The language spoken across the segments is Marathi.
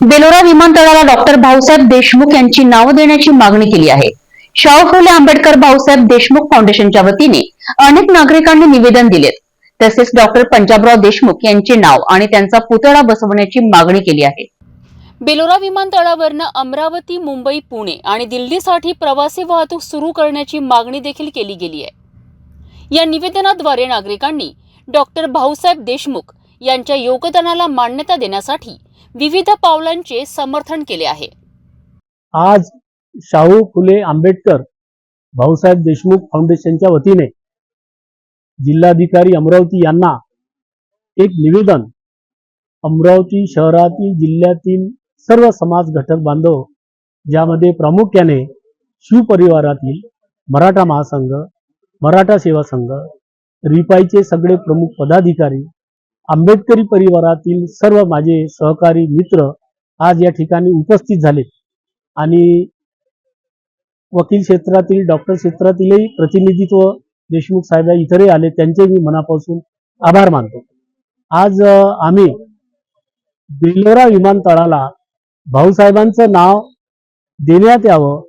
बेलोरा विमानतळाला डॉक्टर भाऊसाहेब देशमुख यांची नाव देण्याची मागणी केली आहे. शाहू फुले आंबेडकर भाऊसाहेब देशमुख फाउंडेशनच्या वतीने अनेक नागरिकांनी निवेदन दिलेत. तसेच डॉक्टर पंजाबराव देशमुख यांचे नाव आणि त्यांचा पुतळा बसवण्याची मागणी केली आहे. बेलोरा विमानतळावरनं अमरावती मुंबई पुणे आणि दिल्लीसाठी प्रवासी वाहतूक सुरू करण्याची मागणी देखील केली गेली आहे. या निवेदनाद्वारे नागरिकांनी डॉक्टर भाऊसाहेब देशमुख यांच्या योगदानाला मान्यता देण्यासाठी विविध पावलांचे समर्थन केले आहे. आज शाहू फुले आंबेडकर भाऊसाहेब देशमुख फाउंडेशनच्या वतीने जिल्हाधिकारी अमरावती यांना एक निवेदन अमरावती शहरातील जिल्ह्यातील सर्व समाज घटक बांधव ज्यामध्ये प्रामुख्याने शिवपरिवारातील मराठा महासंघ मराठा सेवा संघ रिपाईचे सगळे प्रमुख पदाधिकारी आंबेडकरी परिवारातील सर्व माझे सहकारी मित्र आज या ठिकाणी उपस्थित झाले. आणि वकील क्षेत्रातील डॉक्टर क्षेत्रातीलही प्रतिनिधित्व देशमुख साहेब इतरही आले त्यांचे मी मनापासून आभार मानतो. आज आम्ही बेलोरा विमानतळाला भाऊसाहेबांचं नाव देण्यात यावं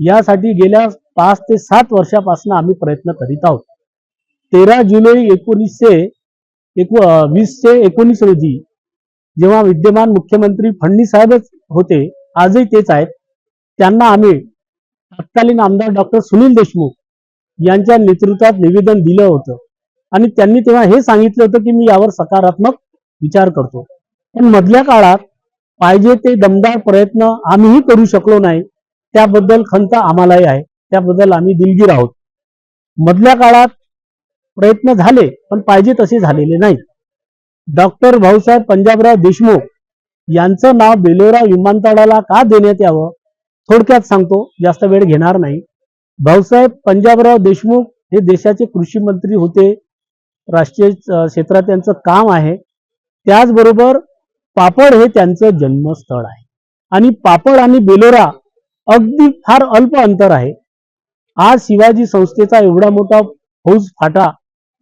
यासाठी गेल्या पाच ते सात वर्षापासून आम्ही प्रयत्न करीत आहोत. तेरा जुलै एकोणीसशे एको वीसशे एकोणीस रोजी जेव्हा विद्यमान मुख्यमंत्री फडणवीस साहेबच होते आजही तेच आहेत. त्यांना आम्ही तत्कालीन आमदार डॉक्टर सुनील देशमुख यांच्या नेतृत्वात निवेदन दिलं होतं. आणि त्यांनी तेव्हा हे सांगितलं होतं की मी यावर सकारात्मक विचार करतो. पण मधल्या काळात पाहिजे ते दमदार प्रयत्न आम्हीही करू शकलो नाही. त्याबद्दल खंत आम्हालाही आहे. त्याबद्दल आम्ही दिलगीर आहोत. मधल्या काळात प्रयत्न झाले पण पाहिजे तसे झालेले नाही. डॉक्टर भाऊसाहेब पंजाबराव देशमुख यांचं नाव बेलोरा विमानतळाला का देण्यात यावं? थोडक्यात सांगतो जास्त वेळ घेणार नाही. भाऊसाहेब पंजाबराव देशमुख हे देशाचे कृषी मंत्री होते. राष्ट्रीय क्षेत्रात त्यांचं काम आहे. त्याचबरोबर पापड हे त्यांचं जन्मस्थळ आहे. आणि पापड आणि बेलोरा अगदी फार अल्प अंतर आहे. आज शिवाजी संस्थेचा एवढा मोठा फौज फाटा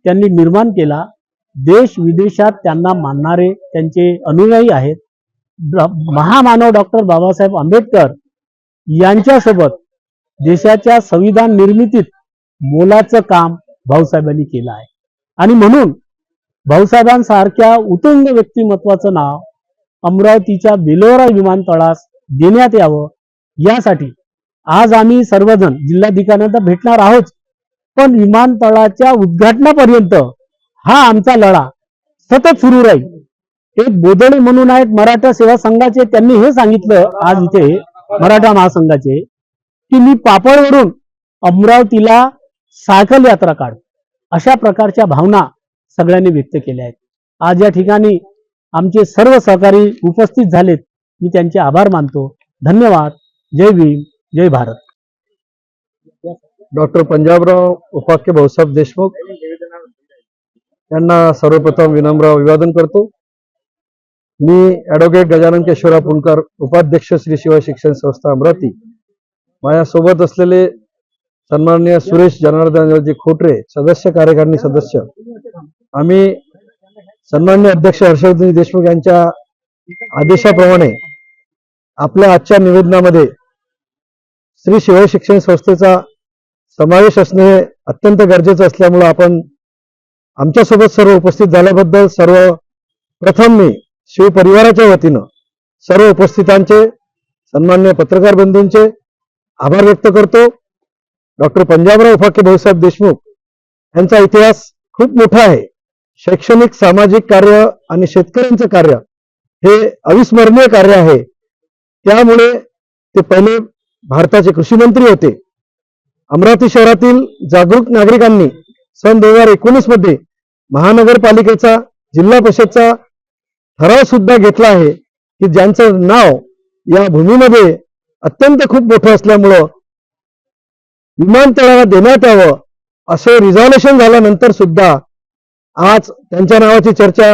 त्यांनी निर्माण केला. देश विदेशात त्यांना मानणारे त्यांचे अनुयायी आहेत. महामानव डॉक्टर बाबासाहेब आंबेडकर यांच्यासोबत देशाच्या संविधान निर्मितीत मोलाचं काम भाऊसाहेबांनी केलं आहे. आणि म्हणून भाऊसाहेबांसारख्या उतुंग व्यक्तिमत्वाचं नाव अमरावतीच्या बेलोरा विमानतळास देण्यात यावं यासाठी आज आम्ही सर्वजण जिल्हाधिकाऱ्यांना भेटणार आहोत. पण विमानतळाच्या उद्घाटनापर्यंत हा आमचा लढा सतत सुरू राहील. एक बोधणे म्हणून आहेत मराठा सेवा संघाचे. त्यांनी हे सांगितलं आज इथे मराठा महासंघाचे की मी पापडवरून अमरावतीला सायकल यात्रा काढ. अशा प्रकारच्या भावना सगळ्यांनी व्यक्त केल्या आहेत. आज या ठिकाणी आमचे सर्व सहकारी उपस्थित झालेत. मी त्यांचे आभार मानतो. धन्यवाद. जय भीम. जय भारत. डॉक्टर पंजाबराव उपाख्य भाऊसाहेब देशमुख यांना सर्वप्रथम विनम्र अभिवादन करतो. मी ॲडव्होकेट गजानन केशवराव पुणकर उपाध्यक्ष श्री शिवाय शिक्षण संस्था अमरावती. माझ्यासोबत असलेले सन्माननीय सुरेश जनार्दनजी खोटरे सदस्य कार्यकारिणी सदस्य. आम्ही सन्मान्य अध्यक्ष हर्षवर्धन देशमुख यांच्या आदेशाप्रमाणे आपल्या आजच्या निवेदनामध्ये श्री शिवाय शिक्षण संस्थेचा समावेश असणे हे अत्यंत गरजेचं असल्यामुळं आपण आमच्यासोबत सर्व उपस्थित झाल्याबद्दल सर्व प्रथम मी शिव परिवाराच्या वतीनं सर्व उपस्थितांचे सन्मान्य पत्रकार बंधूंचे आभार व्यक्त करतो. डॉक्टर पंजाबराव फाके भाऊसाहेब देशमुख यांचा इतिहास खूप मोठा आहे. शैक्षणिक सामाजिक कार्य आणि शेतकऱ्यांचं कार्य हे अविस्मरणीय कार्य आहे. त्यामुळे ते पहिले भारताचे कृषी मंत्री होते. अमरावती शहरातील जागरूक नागरिकांनी सन दोन हजार एकोणीसमध्ये महानगरपालिकेचा जिल्हा परिषदचा ठराव सुद्धा घेतला आहे की ज्यांचं नाव या भूमीमध्ये अत्यंत खूप मोठं असल्यामुळं विमानतळाला देण्यात यावं असे रिझॉल्युशन झाल्यानंतर सुद्धा आज त्यांच्या नावाची चर्चा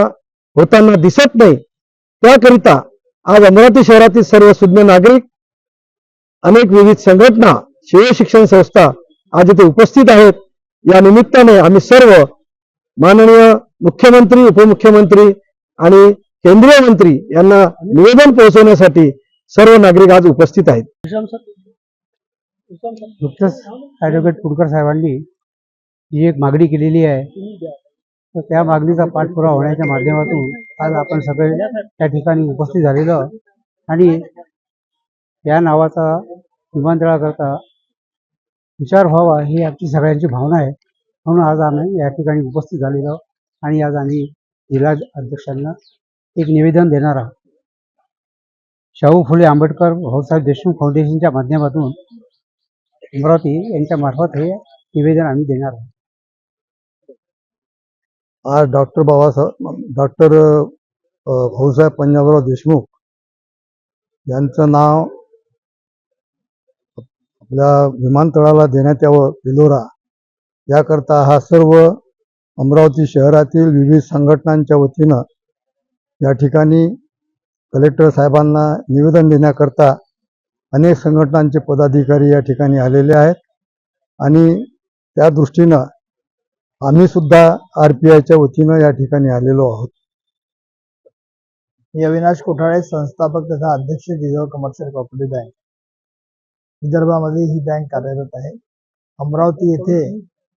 होताना दिसत नाही. त्याकरिता आज अमरावती शहरातील सर्व सुज्ञ नागरिक अनेक विविध संघटना शिव शिक्षण संस्था आज इथे उपस्थित आहेत. या निमित्ताने आम्ही सर्व माननीय मुख्यमंत्री उपमुख्यमंत्री आणि केंद्रीय मंत्री यांना निवेदन पोहोचवण्यासाठी सर्व नागरिक आज उपस्थित आहेत. नुकतंच ॲडव्होकेट कुडकर साहेबांनी जी एक मागणी केलेली आहे. तर त्या मागणीचा पाठपुरावा होण्याच्या माध्यमातून आज आपण सगळे त्या ठिकाणी उपस्थित झालेलो आहोत. आणि या नावाचा विमानतळाकरता विचार व्हावा ही आमची सगळ्यांची भावना आहे. म्हणून आज आम्ही या ठिकाणी उपस्थित झालेलो आहोत आणि आज आम्ही जिल्हा अध्यक्षांना एक निवेदन देणार आहोत. शाहू फुले आंबेडकर भाऊसाहेब देशमुख फाउंडेशनच्या माध्यमातून अमरावती यांच्या मार्फत हे निवेदन आम्ही देणार आहोत. आज डॉक्टर बाबासाहेब डॉक्टर भाऊसाहेब पंजाबराव देशमुख यांचं नाव आपल्या विमानतळाला देण्यात यावं बेलोरा याकरता हा सर्व अमरावती शहरातील विविध संघटनांच्या वतीनं या ठिकाणी कलेक्टर साहेबांना निवेदन देण्याकरता अनेक संघटनांचे पदाधिकारी या ठिकाणी आलेले आहेत. आणि त्या दृष्टीनं आम्ही सुद्धा आर पी आयच्या वतीनं या ठिकाणी आलेलो आहोत. मी अविनाश कोठाळे संस्थापक तथा अध्यक्ष जिजाऊ कमर्शियल कॉपरेटिव्ह बँक विदर्भामध्ये ही बँक कार्यरत आहे. अमरावती येथे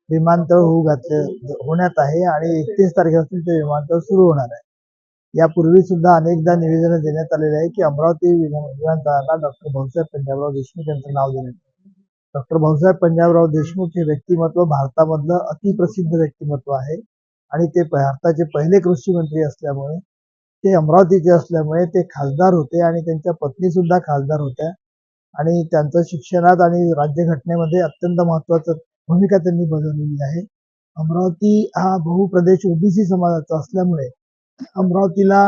विमानतळ होऊ घातले होण्यात आहे आणि एकतीस तारखेपासून ते विमानतळ सुरू होणार आहे. यापूर्वी सुद्धा अनेकदा निवेदन देण्यात आलेले आहे की अमरावती विमान- विमानतळाला डॉक्टर भाऊसाहेब पंजाबराव देशमुख यांचं नाव देण्यात डॉक्टर भाऊसाहेब पंजाबराव देशमुख हे व्यक्तिमत्व भारतामधलं अतिप्रसिद्ध व्यक्तिमत्व आहे आणि ते भारताचे पहिले कृषी मंत्री असल्यामुळे ते अमरावतीचे असल्यामुळे ते खासदार होते आणि त्यांच्या पत्नी सुद्धा खासदार होत्या. आणि त्यांचं शिक्षणात आणि राज्यघटनेमध्ये अत्यंत महत्वाचं भूमिका त्यांनी बजावलेली आहे. अमरावती हा बहुप्रदेश ओबीसी समाजाचा असल्यामुळे अमरावतीला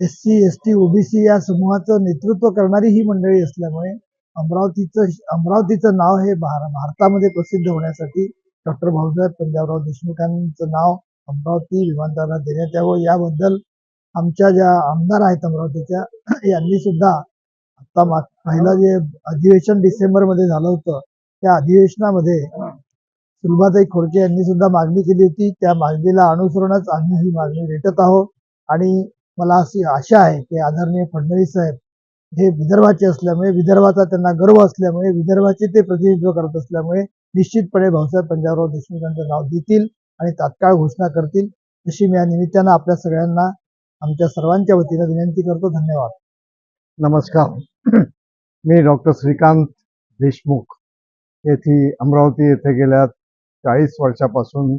S C S T OBC या समूहाचं नेतृत्व करणारी ही मंडळी असल्यामुळे अमरावतीचं अमरावतीचं नाव हे भार भारतामध्ये प्रसिद्ध होण्यासाठी डॉक्टर भाऊसाहेब पंजाबराव देशमुखांचं नाव अमरावती विमानतळाला देण्यात यावं. याबद्दल आमच्या ज्या आमदार आहेत अमरावतीच्या यांनी सुद्धा आता पहिलं जे अधिवेशन डिसेंबरमध्ये झालं होतं त्या अधिवेशनामध्ये सुलभाताई खोडके यांनी सुद्धा मागणी केली होती. त्या मागणीला अनुसरूनच आम्ही ही मागणी रेटत आहोत. आणि मला अशी आशा आहे की आदरणीय फडणवीस साहेब हे विदर्भाचे असल्यामुळे विदर्भाचा त्यांना गर्व असल्यामुळे विदर्भाचे ते प्रतिनिधित्व करत असल्यामुळे निश्चितपणे भाऊसाहेब पंजाबराव देशमुख यांचं नाव देतील आणि तात्काळ घोषणा करतील. अशी मी या निमित्तानं आपल्या सगळ्यांना आमच्या सर्वांच्या वतीनं विनंती करतो. धन्यवाद. नमस्कार. मी डॉक्टर श्रीकांत देशमुख. येथे अमरावती येथे गेल्या चाळीस वर्षापासून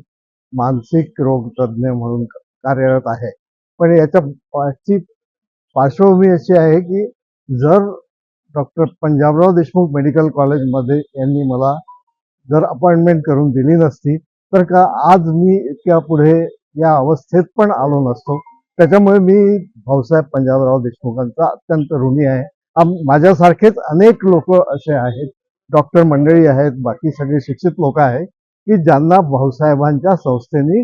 मानसिक रोग तज्ज्ञ म्हणून कार्यरत आहे. पण याच्या पाठची पार्श्वभूमी अशी आहे की जर डॉक्टर पंजाबराव देशमुख मेडिकल कॉलेजमध्ये यांनी मला जर अपॉइंटमेंट करून दिली नसती तर का आज मी इतक्या पुढे या अवस्थेत पण आलो नसतो? त्याच्यामुळे मी भाऊसाहेब पंजाबराव देशमुखांचा अत्यंत ऋणी आहे. माझ्यासारखेच अनेक लोक असे आहेत डॉक्टर मंडळी आहेत बाकी सगळे शिक्षित लोक आहेत की ज्यांना भाऊसाहेबांच्या संस्थेने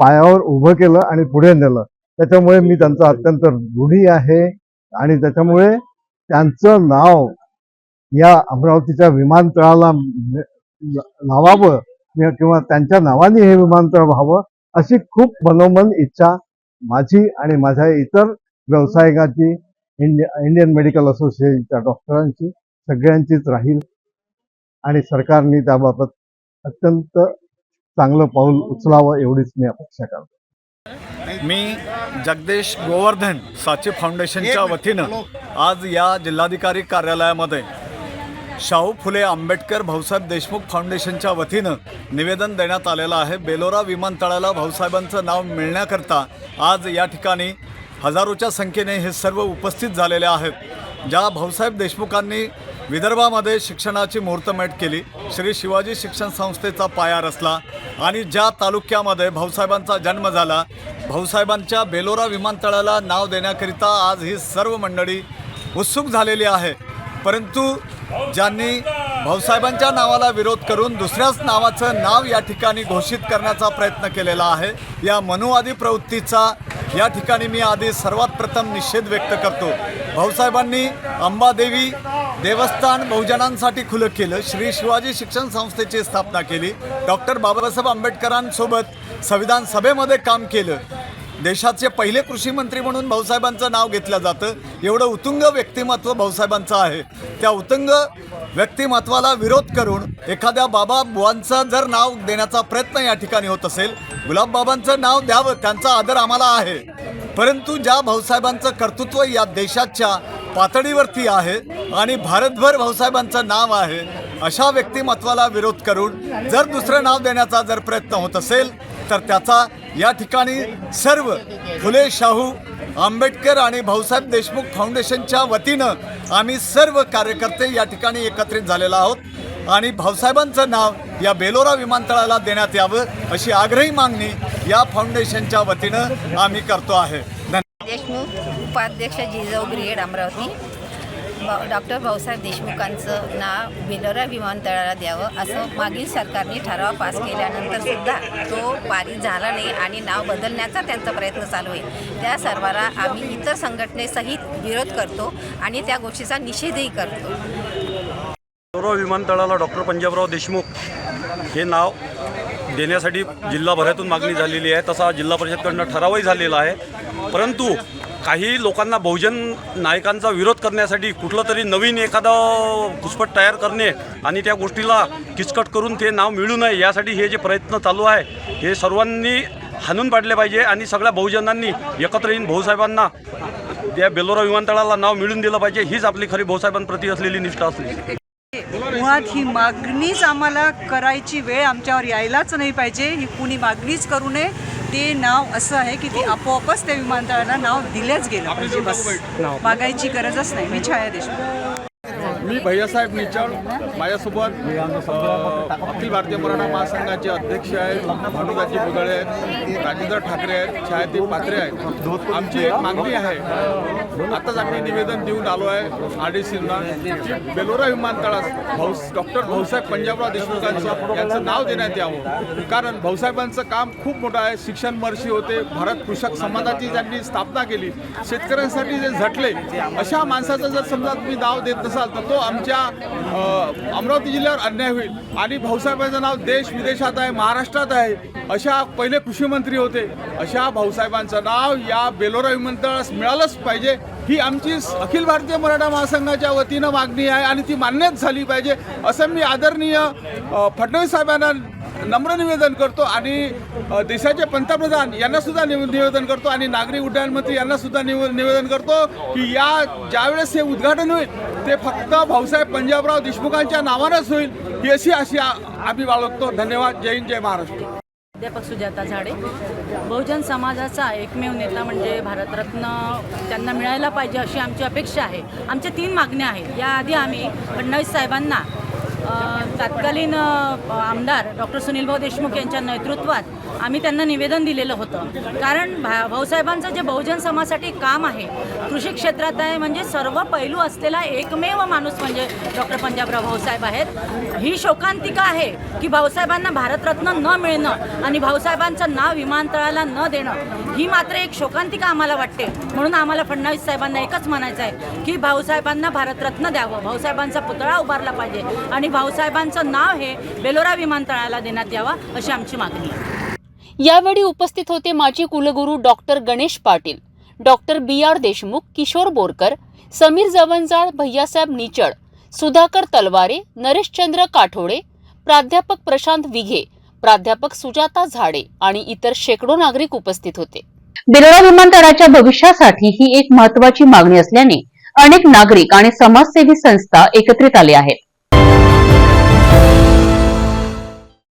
पायावर उभं केलं आणि पुढे नेलं. त्याच्यामुळे मी त्यांचा अत्यंत ऋणी आहे आणि त्याच्यामुळे त्यांचं नाव या अमरावतीच्या विमानतळाला लावावं किंवा- किंवा त्यांच्या नावाने हे विमानतळ व्हावं अशी खूप मनोमन इच्छा माझी आणि माझ्या इतर व्यावसायिकाची इंडिया इंडियन मेडिकल असोसिएशनच्या डॉक्टरांची सगळ्यांचीच राहील. आणि सरकारने त्याबाबत अत्यंत चांगलं पाऊल उचलावं एवढीच मी अपेक्षा करतो. मी जगदीश गोवर्धन साची फाउंडेशनच्या वतीनं आज या जिल्हाधिकारी कार्यालयामध्ये शाहू फुले आंबेडकर भाऊसाहेब देशमुख फाउंडेशनच्या वतीनं निवेदन देण्यात आलेलं आहे. बेलोरा विमानतळाला भाऊसाहेबांचं नाव मिळण्याकरता आज या ठिकाणी हजारोच्या संख्येने हे सर्व उपस्थित झालेले आहेत. ज्या भाऊसाहेब देशमुखांनी विदर्भामध्ये शिक्षणाची मुहूर्तमेट केली श्री शिवाजी शिक्षण संस्थेचा पाया रचला आणि ज्या तालुक्यामध्ये भाऊसाहेबांचा जन्म झाला भाऊसाहेबांच्या बेलोरा विमानतळाला नाव देण्याकरिता आज ही सर्व मंडळी उत्सुक झालेली आहे. परंतु ज्यांनी भाऊसाहेबांच्या नावाला विरोध करून दुसऱ्याच नावाचं नाव या ठिकाणी घोषित करण्याचा प्रयत्न केलेला आहे या मनुवादी प्रवृत्तीचा या ठिकाणी मी आधी सर्वात प्रथम निषेध व्यक्त करतो. भाऊसाहेबांनी अंबादेवी देवस्थान बहुजनांसाठी खुलं केलं. श्री शिवाजी शिक्षण संस्थेची स्थापना केली. डॉक्टर बाबासाहेब आंबेडकरांसोबत संविधान सभेमध्ये काम केलं. देशाचे पहिले कृषी मंत्री म्हणून भाऊसाहेबांचं नाव घेतलं जातं. एवढं उतुंग व्यक्तिमत्व भाऊसाहेबांचं आहे. त्या उतुंग व्यक्तिमत्वाला विरोध करून एखाद्या बाबा बुवांचं जर नाव देण्याचा प्रयत्न या ठिकाणी होत असेल गुलाबबाबांचं नाव द्यावं त्यांचा आदर आम्हाला आहे. परंतु ज्या भाऊसाहेबांचं कर्तृत्व या देशाच्या पातळीवरती आहे आणि भारतभर भाऊसाहेबांचं नाव आहे अशा व्यक्तिमत्वाला विरोध करून जर दुसरं नाव देण्याचा जर प्रयत्न होत असेल तर त्याचा या ठिकाणी सर्व फुले शाहू आंबेडकर आणि भाऊसाहेब देशमुख फाउंडेशनच्या वतीनं आम्ही सर्व कार्यकर्ते या ठिकाणी एकत्रित झालेलो आहोत. आणि भाऊसाहेबांचं नाव या बेलोरा विमानतळाला देण्यात यावं अशी आग्रही मागणी या फाउंडेशनच्या वतीनं आम्ही करतो आहे. देशमुख उपाध्यक्ष जिजाऊ ब्रिगेड अमरावती. डॉक्टर भाऊसाहेब देशमुखांचं नाव बेलोरा विमानतळाला द्यावं असं मागील सरकारने ठराव पास केल्यानंतर सुद्धा तो पारित झाला नाही आणि नाव बदलण्याचा त्यांचा प्रयत्न चालू आहे. त्या सर्वाला आम्ही इतर संघटनेसहित विरोध करतो आणि त्या गोष्टीचा निषेधही करतो. गौरव विमानतळाला डॉक्टर पंजाबराव देशमुख हे नाव देण्यासाठी जिल्हाभरातून मागणी झालेली आहे. तसा जिल्हा परिषदकडनं ठरावही झालेला आहे. परंतु काही लोकांना बहुजन नायकांचा विरोध करण्यासाठी कुठलं तरी नवीन एखादं घुसपट तयार करणे आणि त्या गोष्टीला किचकट करून ते नाव मिळू नये यासाठी हे जे प्रयत्न चालू आहे हे सर्वांनी हाणून पाडले पाहिजे आणि सगळ्या बहुजनांनी एकत्र येऊन भाऊसाहेबांना त्या बेलोरा विमानतळाला नाव मिळून दिलं पाहिजे हीच आपली खरी भाऊसाहेबांप्रती असलेली निष्ठा असली. मुळात ही मागणीच आम्हाला करायची वेळ आमच्यावर यायलाच नाही पाहिजे ही कुणी मागणीच करू नये. ते नाव असं आहे की ते आपोआपच त्या विमानतळाला नाव दिल्याच गेलं पाहिजे बस. मागायची गरजच नाही. मी छाया देशमुख. मी भैयासाहेब निचळ. माझ्यासोबत अखिल भारतीय मराठा महासंघाचे अध्यक्ष आहेत भानुदाजी बुदळे आहेत राजेंद्र ठाकरे आहेत छायादेव पात्रे आहेत. आमची एक मागणी आहे. आताच आम्ही निवेदन देऊन आलो आहे आर डी सीना. बेलोरा विमानतळास भाऊ डॉक्टर भाऊसाहेब पंजाबराव देशमुखांचं यांचं नाव देण्यात यावं. कारण भाऊसाहेबांचं काम खूप मोठं आहे. शिक्षण मर्षी होते. भारत कृषक समाजाची ज्यांनी स्थापना केली. शेतकऱ्यांसाठी जे झटले अशा माणसाचं जर समजा तुम्ही नाव देत नसाल तर तो आमच्या अमरावती जिल्ह्यावर अन्याय होईल. आणि भाऊसाहेबांचं नाव देश विदेशात आहे महाराष्ट्रात आहे अशा पहिले कृषीमंत्री होते. अशा भाऊसाहेबांचं नाव या बेलोरा विमानतळास मिळालंच पाहिजे. ही आमची अखिल भारतीय मराठा महासंघाच्या वतीनं मागणी आहे आणि ती मान्यच झाली पाहिजे. असं मी आदरणीय फडणवीस साहेबांना नम्र निवेदन करतो आणि देशाचे पंतप्रधान यांना सुद्धा निव- निवेदन करतो आणि नागरी उड्डाण मंत्री यांना सुद्धा निव निवेदन करतो की या ज्यावेळेस हे उद्घाटन होईल ते फक्त भाऊसाहेब पंजाबराव देशमुखांच्या नावानंच होईल ही अशी अशी आम्ही बाळगतो. धन्यवाद. जय हिंद जय महाराष्ट्र. अध्यापक सुजाता झाडे. बहुजन समाजाचा एकमेव नेता म्हणजे भारतरत्न त्यांना मिळायला पाहिजे अशी आमची अपेक्षा आहे. आमच्या तीन मागण्या आहेत. याआधी आम्ही फडणवीस साहेबांना तत्कालीन आमदार डॉक्टर सुनीलभाऊ देशमुख यांच्या नेतृत्वात आम्ही त्यांना निवेदन दिलेलं होतं. कारण भा भाऊसाहेबांचं जे बहुजन समाजासाठी काम आहे कृषी क्षेत्रात आहे म्हणजे सर्व पैलू असलेला एकमेव माणूस म्हणजे डॉक्टर पंजाबराव भाऊसाहेब आहेत. ही शोकांतिका आहे की भाऊसाहेबांना भारतरत्न न मिळणं आणि भाऊसाहेबांचं नाव विमानतळाला न देणं ही मात्र एक शोकांतिका आम्हाला वाटते. म्हणून आम्हाला फडणवीस साहेबांना एकच म्हणायचं आहे की भाऊसाहेबांना भारतरत्न द्यावं. भाऊसाहेबांचा पुतळा उभारला पाहिजे आणि भाऊसाहेबांचं नाव हे बेलोरा विमानतळाला देण्यात यावं अशी आमची मागणी आहे. यावेळी उपस्थित होते माजी कुलगुरू doctor Ganesh Patil doctor B R Deshmukh Kishor Borkar Samir Jawanjal Bhaiyasaheb Nichal Sudhakar Talware Nareshchandra Kathode प्राध्यापक प्रशांत विघे प्राध्यापक सुजाता झाडे आणि इतर शेकडो नागरिक उपस्थित होते. बेलोरा विमानतळाच्या भविष्यासाठी ही एक महत्वाची मागणी असल्याने अनेक नागरिक आणि समाजसेवी संस्था एकत्रित आले आहेत.